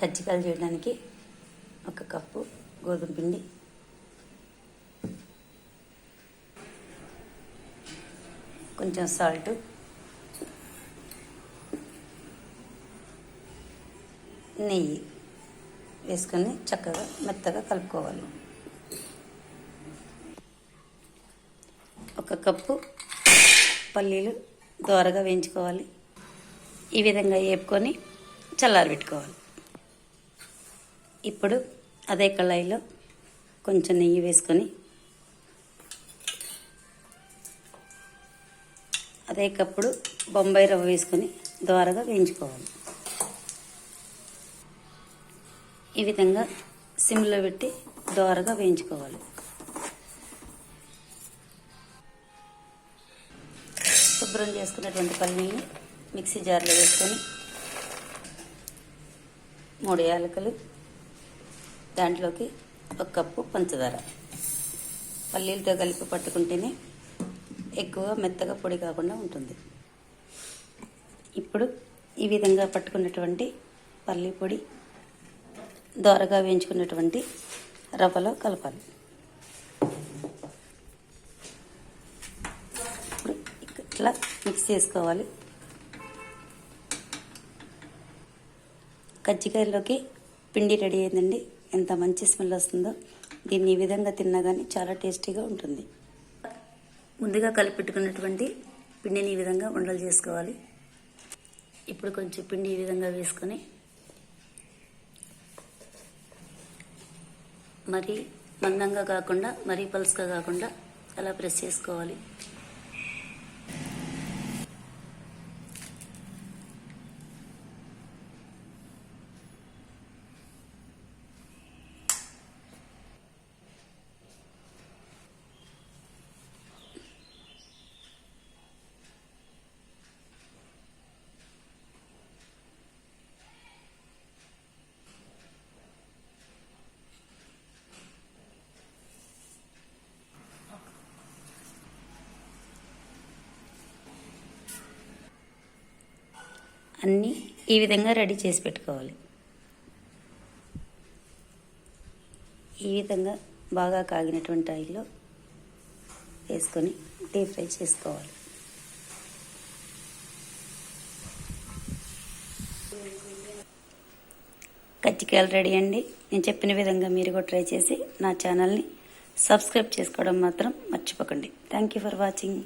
కజ్జికాయలు చేయడానికి ఒక కప్పు గోధుమ పిండి. కొంచెం సాల్ట్. నెయ్యి వేసుకొని చక్కగా మెత్తగా కలుపుకోవాలి. ఒక కప్పు పల్లీలు దోరగా వేయించుకోవాలి. ఈ విధంగా వేపుకొని చల్లారబెట్టుకోవాలి. ఇప్పుడు అదే కళాయిలో కొంచెం నెయ్యి వేసుకొని అదే కప్పుడు బొంబాయి రవ్వ వేసుకొని ద్వారగా వేయించుకోవాలి. ఈ విధంగా సిమ్లో పెట్టి దోరగా వేయించుకోవాలి. శుభ్రం చేసుకున్నటువంటి పల్లీని మిక్సీ జార్లో వేసుకొని మూడు యాలకులు దాంట్లోకి ఒక కప్పు పంచదార. పల్లీలతో కలిపి పట్టుకుంటేనే ఎక్కువ మెత్తగా పొడి కాకుండా ఉంటుంది. ఇప్పుడు ఈ విధంగా పట్టుకున్నటువంటి పల్లీ పొడి దోరగా వేయించుకున్నటువంటి రవ్వలో కలపాలి. ఇప్పుడు ఇట్లా మిక్స్ చేసుకోవాలి. కజ్జికాయల్లోకి పిండి రెడీ అయిందండి. ఎంత మంచి స్మెల్ వస్తుందో దీన్ని ఈ విధంగా తిన్నా కానీ చాలా టేస్టీగా ఉంటుంది. ముందుగా కలిపెట్టుకున్నటువంటి పిండిని ఈ విధంగా ఉండలు చేసుకోవాలి. ఇప్పుడు కొంచెం పిండి ఈ విధంగా వేసుకొని మరీ మందంగా కాకుండా మరీ పలుసుగా కాకుండా అలా ప్రెస్ చేసుకోవాలి. అన్నీ ఈ విధంగా రెడీ చేసి పెట్టుకోవాలి. ఈ విధంగా బాగా కాగినటువంటి ఆయిల్లో వేసుకొని డీప్ ఫ్రై చేసుకోవాలి. కజ్జికాయలు రెడీ అండి. నేను చెప్పిన విధంగా మీరు కూడా ట్రై చేసి నా ఛానల్ని సబ్స్క్రైబ్ చేసుకోవడం మాత్రం మర్చిపోకండి. Thank you for watching